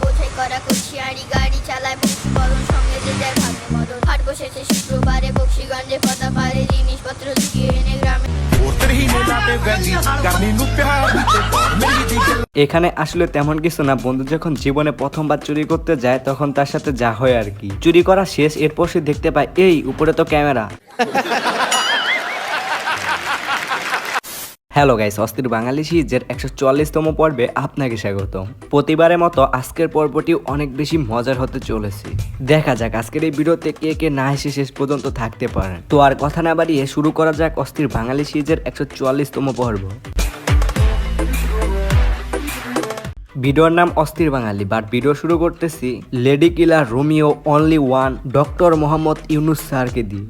বোঝাই করা করছি? আড়ি গাড়ি চালায় বরণ সঙ্গে যে যায় মদন। হাট বসেছে শুক্রবারে বক্সিগঞ্জে পারে জিনিসপত্র লুকিয়ে এনে গ্রামে এখানে আসলে তেমন কিছু না বন্ধু। যখন জীবনে প্রথমবার চুরি করতে যায় তখন তার সাথে যা হয় আর কি। চুরি করা শেষ এরপর সে দেখতে পায় এই উপরে তো ক্যামেরা। হ্যালো গাইস অস্থির বাঙালি সিরিজের একশো চুয়াল্লিশতম পর্বে আপনাকে স্বাগত। প্রতিবারের মতো আজকের পর্বটি অনেক বেশি মজার হতে চলেছে। দেখা যাক আজকের এই ভিডিওতে কে কে না এসে শেষ পর্যন্ত থাকতে পারেন। তো আর কথা না বাড়িয়ে শুরু করা যাক অস্থির বাঙালি সিরিজের একশো চুয়াল্লিশতম পর্ব। ভিডিওর নাম অস্থির বাঙালি বাট ভিডিও শুরু করতেছি lady killer Romeo only one doctor Mohammad Yunus স্যারকে দিয়ে।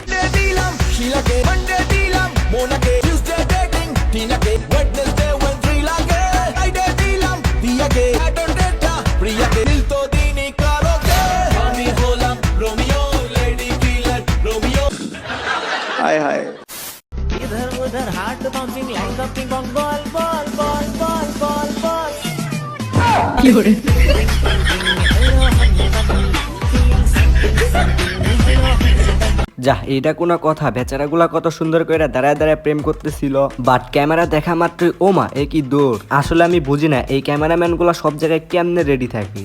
যা এটা কোনো কথা। বেচারাগুলা কত সুন্দর করে দাঁড়ায় দাঁড়ায় প্রেম করতেছিল। বাট ক্যামেরা দেখা মাত্রই ও মা এ কি দৌড় আসলে আমি বুঝি না এই ক্যামেরাম্যানগুলো সব জায়গায় কেমনে রেডি থাকে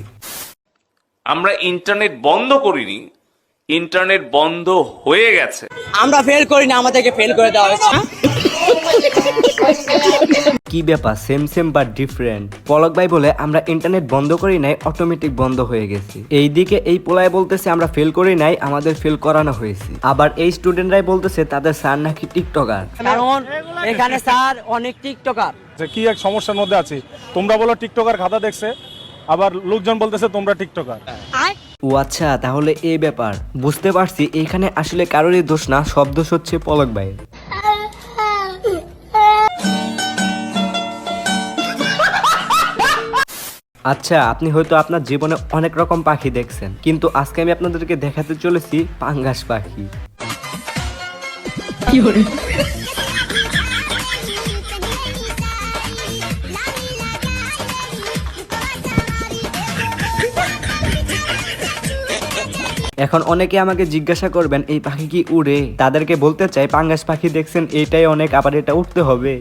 আমরা ইন্টারনেট বন্ধ করিনি। ইন্টারনেট বন্ধ হয়ে গেছে। আমরা ফেল করি না আমাদেরকে ফেল করে দেওয়া হয়েছে। কি ব্যাপার? Same same but different Palak ভাই বলে আমরা ইন্টারনেট বন্ধ করি নাই অটোমেটিক বন্ধ হয়ে গেছে। এইদিকে এই পোলায় বলতেছে আমরা ফেল করি নাই আমাদের ফেল করানো হয়েছে। আবার এই স্টুডেন্টরাই বলতেছে তাদের স্যার নাকি টিকটকার কারণ এখানে স্যার অনেক টিকটকার যে কি এক সমস্যার মধ্যে আছি। তোমরা বলো টিকটকার খাতা দেখছে আবার লোকজন বলতেছে তোমরা টিকটকার ও আচ্ছা তাহলে এই ব্যাপার। বুঝতে পারছি এখানে আসলে কারোরই দোষ না সব দোষ হচ্ছে পলক ভাই আচ্ছা আপনি হয়তো আপনার জীবনে অনেক রকম পাখি দেখছেন কিন্তু আজকে আমি আপনাদেরকে দেখাতে চলেছি পাঙ্গাস পাখি। এখন অনেকে আমাকে জিজ্ঞাসা করবেন এই পাখি কি উড়ে? তাদেরকে বলতে চাই পাঙ্গাস পাখি দেখছেন এইটাই অনেক আবার এটা উঠতে হবে।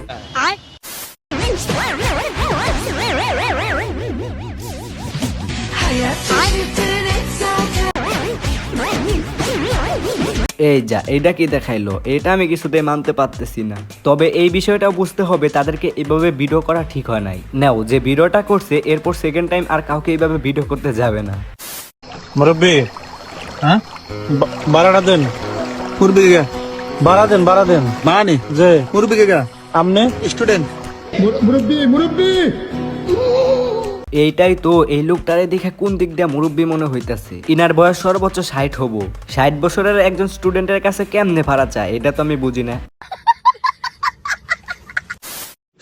এই যা এইটা কি দেখাইলো? এটা আমি কিছুতে মানতে পারতেছি না। তবে এই বিষয়টাও বুঝতে হবে তাদেরকে এভাবে ভিডিও করা ঠিক হয় নাই। নাও যে ভিডিওটা করছে এরপর সেকেন্ড টাইম আর কাউকে এইভাবে ভিডিও করতে যাবে না। মুরব্বী হ্যাঁ? বাড়াটা দেন। মুরব্বী কে? বাড়া দেন বাড়া দেন। মানে যে? মুরব্বী কে আমনে? স্টুডেন্ট। এইটাই তো, এই লোকটারে দেখে কোন দিক দিয়ে মুরব্বী মনে হইতাছে? ইনার বয়স সর্বোচ্চ ষাট হব। ষাট বছরের একজন স্টুডেন্টের কাছে কেমনে ভাড়া চায়, এটা তো আমি বুঝি না।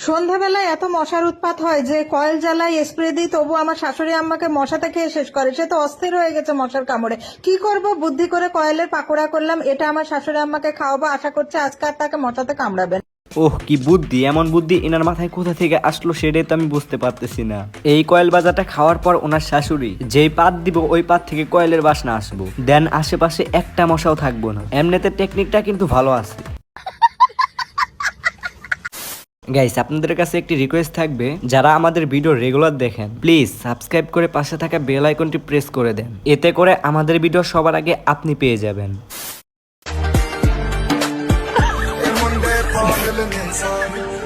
সন্ধ্যাবেলায় এত মশার উৎপাত হয় যে কয়েল জ্বালাই স্প্রে দিই, তবু আমার শাশুড়ি আম্মাকে মশাতে খেয়ে শেষ করে। সে তো অস্থির হয়ে গেছে মশার কামড়ে। কি করব? বুদ্ধি করে কয়েলের পাকোড়া করলাম, এটা আমার শাশুড়ি আম্মাকে খাওয়াবো, আশা করছে আজকে আর তাকে মশাতে কামড়াবেন ওহ, কি বুদ্ধি, এমন বুদ্ধি এনার মাথায় কোথা থেকে আসলো সেটাই তো আমি বুঝতে পারতেছি না। এই কয়েল বাজারটা খাওয়ার পর ওনার শাশুড়ি, যেই পাত দিব ওই পাত থেকে কয়েলের বাসনা আসব। দেন আশেপাশে একটা মশাও থাকব না। এমনিতে টেকনিকটা কিন্তু ভালো আছে। গাইস আপনাদের কাছে একটি রিকোয়েস্ট থাকবে, যারা আমাদের ভিডিও রেগুলার দেখেন প্লিজ সাবস্ক্রাইব করে পাশে থাকা বেল আইকনটি প্রেস করে দেন। এতে করে আমাদের ভিডিও সবার আগে আপনি পেয়ে যাবেন।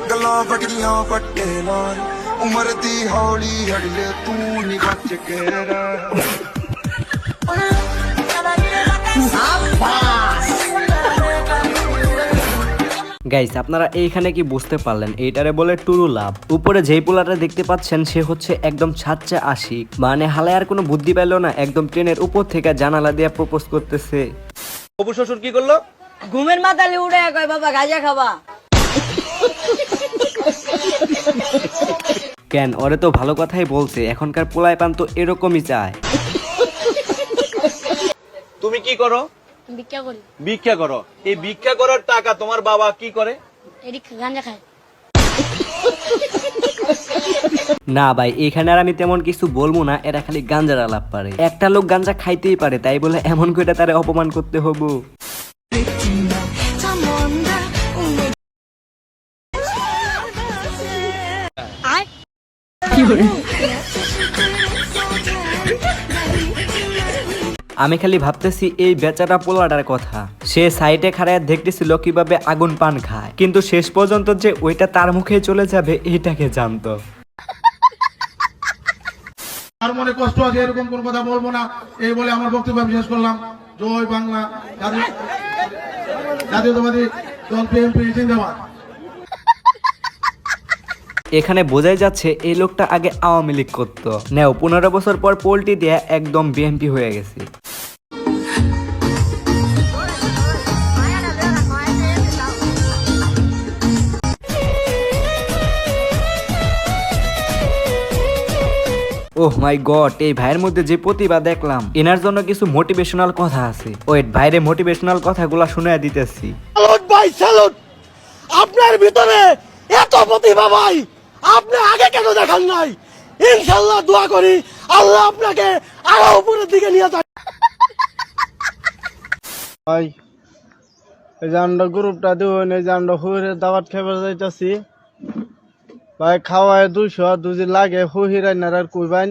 ਗੱਲਾਂ ਵੱਡੀਆਂ ਵੱਡੇ ਨਾਲ ਉਮਰ ਦੀ ਹੌਲੀ ਹੜਲੇ ਤੂੰ ਨਹੀਂ ਬਚ ਕੇ ਰਹਿ গাইস আপনারা এইখানে কি বুঝতে পারলেন এইটারে বলে টুরু লাভ উপরে যেই পোলাটা দেখতে পাচ্ছেন সে হচ্ছে একদম ছাচ্চা আশিক মানে হালে আর কোনো বুদ্ধি পেল না একদম ট্রেনের উপর থেকে জানালা দিয়ে প্রপোজ করতেছে ঘুমের মাথালে উড়ে কয় বাবা গাজা খাবা কেন? ওরে তো ভালো কথাই বলছে এখনকার পোলাই পান তো এরকমই চায়। তুমি কি করো? ভিক্ষা করি। ভিক্ষা করো। এই ভিক্ষা করার টাকা তোমার বাবা কি করে? গাঞ্জা খায়। না ভাই এখানে আর আমি তেমন কিছু বলব না এরা খালি গাঞ্জার আলাপ পারে। একটা লোক গাঞ্জা খাইতেই পারে তাই বলে এমন করে তারে অপমান করতে হব। আমি খালি ভাবতেছি এই বেচারা পোলাটার কথা। সে সাইডে খাড়ায় দেখতেছিল কীভাবে আগুন পান খায়। কিন্তু শেষ পর্যন্ত যে ওইটা তার মুখে চলে যাবে, এটাকে জানতো। আর মনে কষ্ট আছে, এরকম কোন কথা বলব না। এই বলে আমার বক্তব্য শেষ করলাম। জয় বাংলা জাতীয়তাবাদী দল বিএনপি জিন্দাবাদ। এখানে বোঝাই যাচ্ছে এই লোকটা আগে আওয়ামী লীগ করতো। নেও, পনেরো বছর পর পোল্টি দিয়ে একদম বিএনপি হয়ে গেছে। ওহ মাই গড, এই ভাইয়ের মধ্যে যে প্রতিভা দেখলাম, এনার জন্য কিছু মোটিভেশনাল কথা আছে। ওয়েট, ভাইরে মোটিভেশনাল কথাগুলো শুনে দিতেছি। ভাই আপনার ভিতরে এত প্রতিভা ভাই! আপনি আগে কেন দেখান নাই? ইনশাল্লাহ দোয়া করি, আল্লাহ আপনাকে আরও উপরের দিকে নিয়ে যান ভাই, এই যে গ্রুপটা দেবেন এই যে আমরা যাইতাছি। ভাই, খাওয়ায় দুইশো দুজি লাগে হুহিরাই নারার কুইবাইন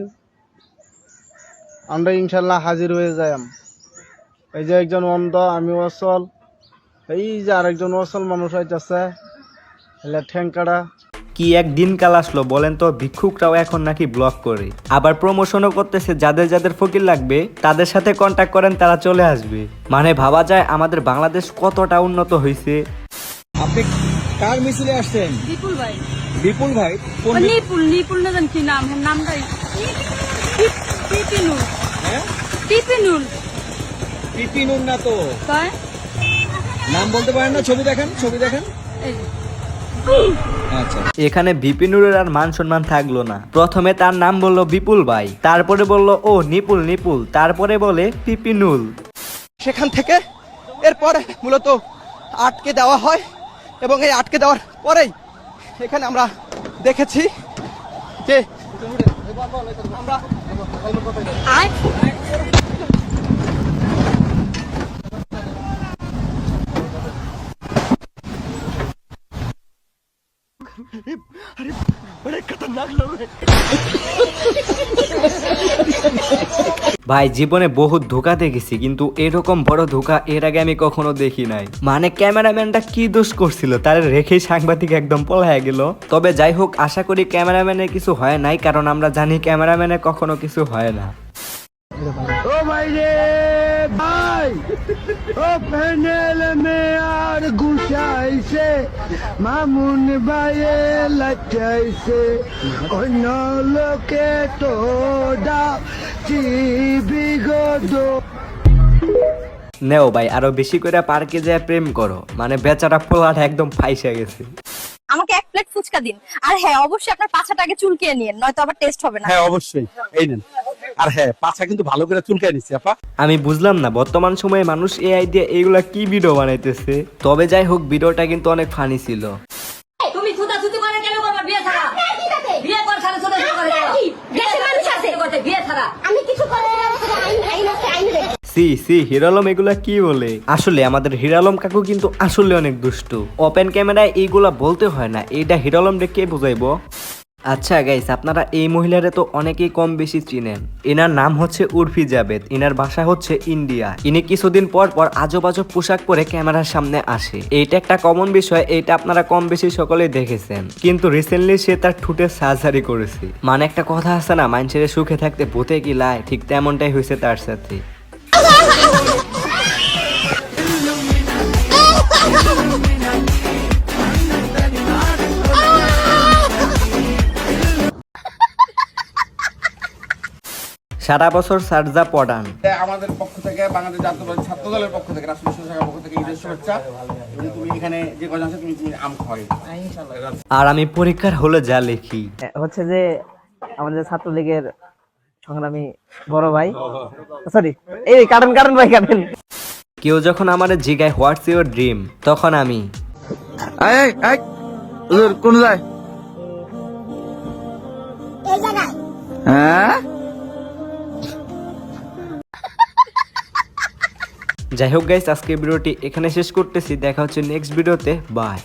আমরা ইনশাল্লাহ হাজির হয়ে যাই এই যে একজন অন্ধ, আমি অসল। এই যে আরেকজন অসল মানুষ আইতাছে এলে ঠ্যাংকাড়া কি এক দিনকাল আসলো বলেন তো ভিক্ষুকরাও এখন নাকি ব্লক করে। আবার প্রমোশনও করতেছে যাদের যাদের ফকির লাগবে তাদের সাথে কন্ট্যাক্ট করেন তারা চলে আসবে। মানে ভাবা যায় আমাদের বাংলাদেশ কতটা উন্নত হয়েছে আপনি কার মিছিলে আসছেন? বিপুল ভাই। বিপুল ভাই? কোন নিপুল নিপুল না জানি কি নাম নামটাই টিপিনুল। হ্যাঁ? টিপিনুল। পিপিনুর না তো। তাই নাম বলতে পারেন না ছবি দেখেন ছবি দেখেন। আচ্ছা এখানে বিপিনুরের আর মান সম্মান থাকল না। প্রথমে তার নাম বলল বিপুল ভাই তারপরে বলল ও নিপুল নিপুল। তারপরে বলে পিপিনুল সেখান থেকে এরপরে মূলত আটকে দেওয়া হয় এবং এই আটকে দেওয়ার পরেই এখানে আমরা দেখেছি যে আমরা ভাই জীবনে বহুত ধোকা দেখেছি কিন্তু এরকম বড় ধোকা এর আগে আমি কখনো দেখি নাই। মানে ক্যামেরাম্যানটা কি দোষ করছিল তার রেখেই সাংবাদিক একদম পলায় গেল। তবে যাই হোক আশা করি ক্যামেরাম্যানের কিছু হয় নাই কারণ আমরা জানি ক্যামেরাম্যানের কখনো কিছু হয় না। ও ভাই রে! ভাই। ও প্যানেল মে আর গুছাইছে মামুন ভাইয়ে লাচাইছে অন্য লোকে তো বিগত নেও ভাই আরও বেশি করে পার্কে যায় প্রেম করো। মানে বেচারা পোলাটা একদম ফাইসা গেছে। আমাকে এক প্লেট ফুচকা দিন। আর হ্যাঁ অবশ্যই আপনার পাছাটা আগে চুলকিয়ে নিন নয়তো আবার টেস্ট হবে না। হ্যাঁ অবশ্যই। এই নেন। আর হ্যাঁ পাছা কিন্তু ভালো করে চুলকায় নিচ্ছি আপা। আমি বুঝলাম না বর্তমান সময়ে মানুষ এআই দিয়ে এইগুলা কি ভিডিও বানাইতেছে? তবে যাই হোক ভিডিওটা কিন্তু অনেক ফানি ছিল। তুমি থুতা থুতি করে কেন করবা বিয়ে ছাড়া? বিয়ে কর ছাড়া ছোট ছোট করে করতে বিয়ে ছাড়া আমি কিছু করে আইন আইন আছে আইন সি সি হিরালম এগুলা কি বলে? আসলে আমাদের হিরালম কাকু কিন্তু আসলে অনেক দুষ্টু। ওপেন ক্যামেরায় এইগুলা বলতে হয় না। এইটা হিরালম কে বুঝাইবো? আচ্ছা গাইস আপনারা এই মহিলারে তো অনেকেই কম বেশি চিনেন এনার নাম হচ্ছে উর্ফি জাবেদ এনার ভাষা হচ্ছে ইন্ডিয়া ইনি কিছুদিন পর পর আজব আজব পোশাক পরে ক্যামেরার সামনে আসে এইটা একটা কমন বিষয় এইটা আপনারা কম বেশি সকলেই দেখেছেন কিন্তু রিসেন্টলি সে তার ঠুটে সার্জারি করেছে মানে একটা কথা আছে না মানুষের সুখে থাকতে ভূতে কি লাই ঠিক তেমনটাই হয়েছে তার সাথে সারা বছর সারজা পড়ান। আমাদের পক্ষ থেকে বাংলাদেশ জাতীয়বাদী ছাত্র দলের পক্ষ থেকে রাষ্ট্রীয় শাখার পক্ষ থেকে ঈদের শুভেচ্ছা। তুমি এখানে যে কজন আছে তুমি তুমি আম খাওয়াই। আর আমি পরীক্ষার হলে যা লিখি। হচ্ছে যে আমাদের ছাত্রলীগের সংগ্রামী বড় ভাই। সরি এই কারণ কারণ ভাই কারণ। কেউ যখন আমার জিগায় হোয়াটস ইউর ড্রিম তখন আমি কোন যায় যাই হোক গাইস আজকের ভিডিওটি এখানে শেষ করতেছি। দেখা হচ্ছে নেক্সট ভিডিওতে বাই